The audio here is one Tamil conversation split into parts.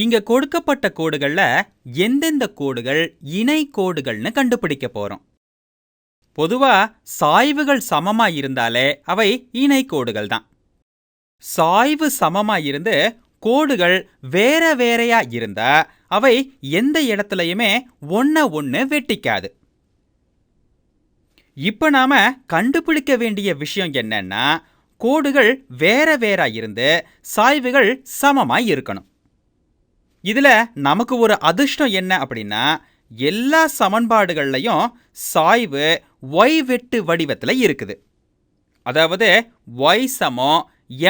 இங்க கொடுக்கப்பட்ட கோடுகள்ல எந்தெந்த கோடுகள் இணை கோடுகள்னு கண்டுபிடிக்க போறோம். பொதுவா சாய்வுகள் சமமா இருந்தாலே அவை இணை கோடுகள் தான். சாய்வு சமமா இருந்து கோடுகள் வேற வேறையா இருந்தா அவை எந்த இடத்துலயுமே ஒன்ன ஒன்று வெட்டிக்காது. இப்ப நாம கண்டுபிடிக்க வேண்டிய விஷயம் என்னன்னா கோடுகள் வேற வேற இருந்து சாய்வுகள் சமமாய் இருக்கணும். இதில் நமக்கு ஒரு அதிர்ஷ்டம் என்ன அப்படின்னா எல்லா சமன்பாடுகள்லையும் சாய்வு ஒய் வெட்டு வடிவத்தில் இருக்குது. அதாவது ஒய் சமம்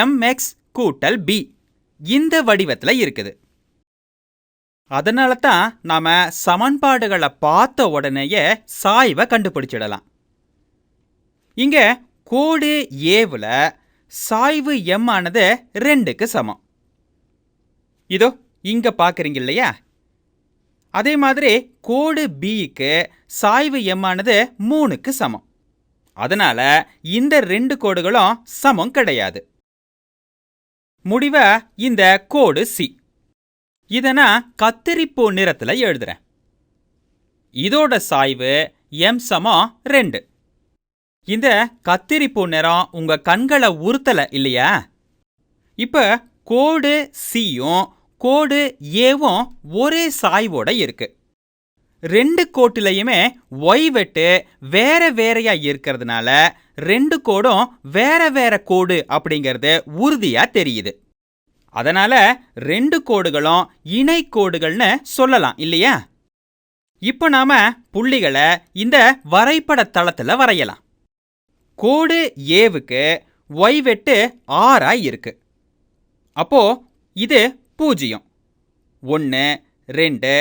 எம்எக்ஸ் கூட்டல் பி இந்த வடிவத்தில் இருக்குது. அதனால தான் நாம் சமன்பாடுகளை பார்த்த உடனேயே சாய்வை கண்டுபிடிச்சிடலாம். இங்கே கோடு ஏவில் சாய்வு எம் ஆனது ரெண்டுக்கு சமம். இதோ இங்கே பார்க்குறீங்க இல்லையா? அதே மாதிரி கோடு பிக்கு சாய்வு எம்மானது மூணுக்கு சமம். அதனால் இந்த ரெண்டு கோடுகளும் சமம் கிடையாது. முடிவா இந்த கோடு சி இதை நான் கத்திரிப்பூ நிறத்தில் எழுதுறேன். இதோட சாய்வு எம் சமம் ரெண்டு. இந்த கத்திரிப்பூ நிறம் உங்கள் கண்களை உறுத்தலை இல்லையா? இப்போ கோடு சியும் கோடு ஏவும் ஒரே சாய்வோட இருக்கு. ரெண்டு கோட்டிலையுமே ஒய் வெட்டு வேற வேறையா இருக்கிறதுனால ரெண்டு கோடும் வேற வேற கோடு அப்படிங்கிறது உறுதியா தெரியுது. அதனால ரெண்டு கோடுகளும் இணை கோடுகள்னு சொல்லலாம் இல்லையா? இப்போ நாம புள்ளிகளை இந்த வரைபட தளத்துல வரையலாம். கோடு ஏவுக்கு ஒய் வெட்டு ஆறா இருக்கு. அப்போ இது பூஜ்ஜியம். ஒன்று ரெண்டு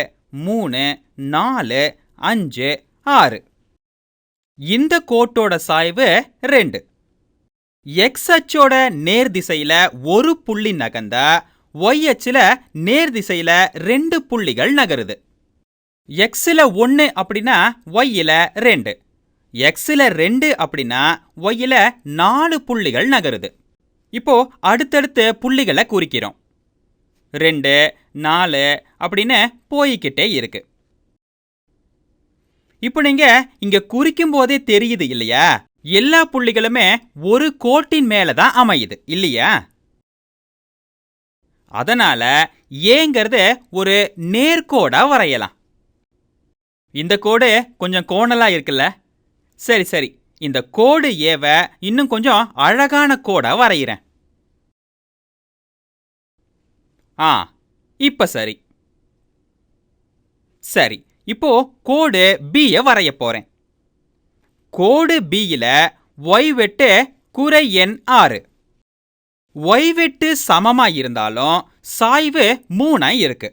மூணு நாலு அஞ்சு ஆறு. இந்த கோட்டோட சாய்வு ரெண்டு. எக்ஸ் அச்சோட நேர் திசையில ஒரு புள்ளி நகர்ந்தா ஒய் அச்சில் நேர் திசையில ரெண்டு புள்ளிகள் நகருது. எக்ஸில் ஒன்று அப்படின்னா ஒய்யில் ரெண்டு. எக்ஸில் ரெண்டு அப்படின்னா ஒய்யில் நாலு புள்ளிகள் நகருது. இப்போ அடுத்தடுத்து புள்ளிகளை குறிக்கிறோம். ரெண்டு நாலு அப்படின்னு போய்கிட்டே இருக்கு. இப்போ நீங்கள் இங்கே குறிக்கும் போதே தெரியுது இல்லையா? எல்லா புள்ளிகளுமே ஒரு கோட்டின் மேலே தான் அமையுது இல்லையா? அதனால ஏங்கிறது ஒரு நேர்கோடாக வரையலாம். இந்த கோடு கொஞ்சம் கோணலாக இருக்குல்ல? சரி சரி. இந்த கோடு ஏவ இன்னும் கொஞ்சம் அழகான கோடாக வரைகிறேன் ஆ இப்போ சரி. சரி இப்போ கோடு பியை வரைய போறேன். கோடு பியில் ஒய் வெட்டு குறை எண் ஆறு. ஒய் வெட்டு சமமா இருந்தாலும் சாய்வு மூணாக இருக்கு.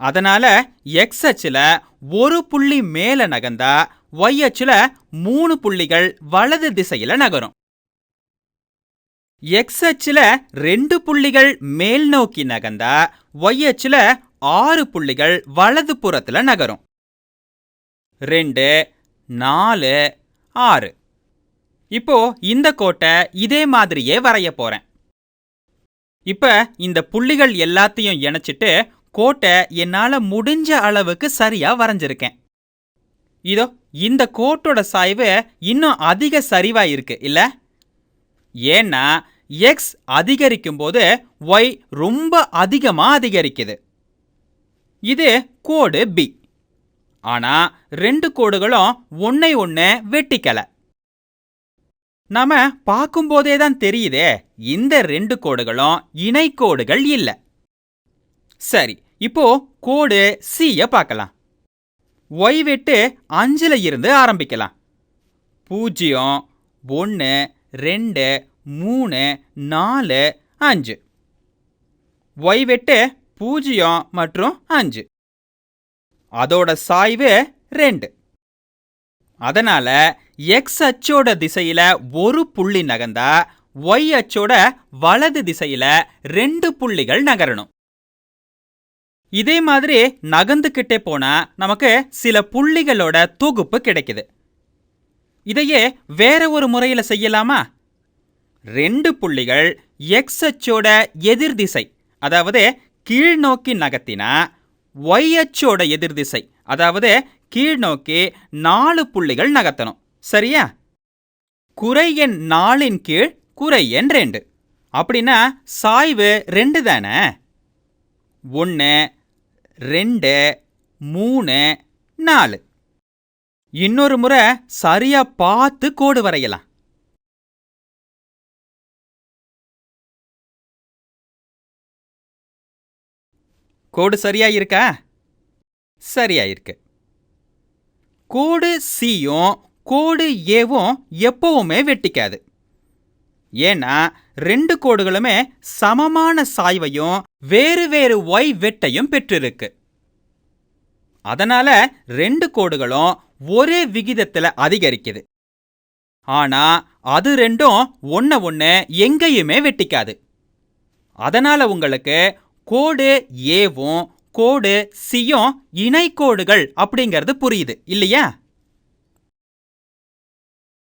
அதனால எக்ஸ் அச்சில் ஒரு புள்ளி மேல நகர்ந்தா ஒய் அச்சில் மூணு புள்ளிகள் வலது திசையில நகரும். எக்ஸ் அச்சில் ரெண்டு புள்ளிகள் மேல் நோக்கி நகர்ந்தா ஒய் அச்சில் ஆறு புள்ளிகள் வலது புறத்தில் நகரும். ரெண்டு நாலு ஆறு. இப்போ இந்த கோட்டை இதே மாதிரியே வரைய போறேன். இப்ப இந்த புள்ளிகள் எல்லாத்தையும் இணைச்சிட்டு கோட்டை என்னால முடிஞ்ச அளவுக்கு சரியா வரைஞ்சிருக்கேன். இதோ இந்த கோட்டோட சாய்வு இன்னும் அதிக சரிவா இருக்கு இல்லை? ஏன்னா எக்ஸ் அதிகரிக்கும் போது ஒய் ரொம்ப அதிகமாக அதிகரிக்குது. இது கோடு பி ஆனால் ரெண்டு கோடுகளும் ஒன்னை ஒன்று வெட்டிக்கலை. நாம பார்க்கும்போதே தான் தெரியுதே இந்த ரெண்டு கோடுகளும் இணை கோடுகள் இல்லை. சரி இப்போ கோடு சிய பார்க்கலாம். ஒய் வெட்டு அஞ்சில் இருந்து ஆரம்பிக்கலாம். பூஜ்ஜியம் ஒன்று ரெண்டு மூணு நாலு அஞ்சு. ஒய் வெட்டு பூஜ்ஜியம் மற்றும் அஞ்சு. அதோட சாய்வு ரெண்டு. அதனால எக்ஸ் அச்சோட திசையில ஒரு புள்ளி நகர்ந்தா ஒய் அச்சோட வலது திசையில ரெண்டு புள்ளிகள் நகரணும். இதே மாதிரி நகர்ந்துக்கிட்டே போனா நமக்கு சில புள்ளிகளோட தொகுப்பு கிடைக்குது. இதையே வேற ஒரு முறையில செய்யலாமா? ரெண்டு புள்ளிகள் எக்ஸ் அச்சோட எதிர் திசை அதாவது கீழ்நோக்கி நகர்த்தினா ஒய் அச்சோட எதிர் திசை அதாவது கீழ்நோக்கி நாலு புள்ளிகள் நகர்த்தணும். சரியா? குறை எண் நாலின் கீழ் குறை எண் ரெண்டு. அப்படின்னா சாய்வு ரெண்டு தானே? ஒன்று ரெண்டு மூணு நாலு. இன்னொரு முறை சரியா பார்த்து கோடு வரையலாம். கோடு சரியா இருக்கா? சரியா இருக்கு. கோடு சியும் கோடு ஏவும் எப்பவுமே வெட்டிக்காது. ஏன்னா ரெண்டு கோடுகளுமே சமமான சாய்வையும் வேறு வேறு ஒய் வெட்டையும் பெற்றிருக்கு. அதனால ரெண்டு கோடுகளும் ஒரே விகிதத்துல அதிகரிக்குது. ஆனா அது ரெண்டும் ஒன்ன ஒன்று எங்கேயுமே வெட்டிக்காது. அதனால உங்களுக்கு கோடு ஏவும் கோடு சியும் இணைக்கோடுகள் அப்படிங்கிறது புரியுது இல்லையா?